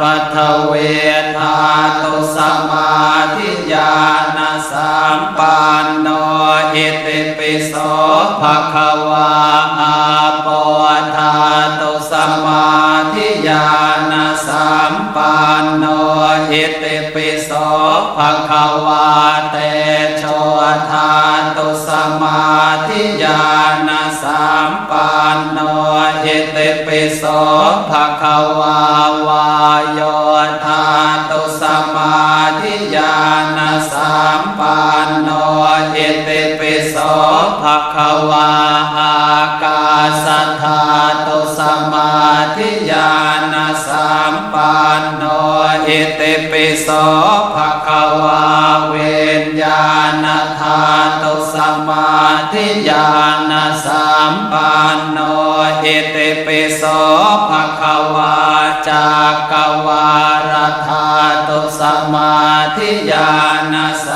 ปัทเวทาตุสมาธิญาณสัมปันโนอิติปิโสภะคะวาอาปธาตุสมาธิญาณสัมปันโนอิติปิโสภะคะวาเตโชธาตุสมาธิญาณสัมปันโน ติปิโสภะคะวาวายโยธาตุสมาธิญาณสัมปันโนอิติปิโสภะคะวาอากาสัทธาตุสมาธิญาณสัมปันโนอิติปิโสภะคะวาเวนญาณธาตุสมาธิญาณสัมปันโน อิติปิโสภะคะวาจากกวารธาตุสมาธิญาณส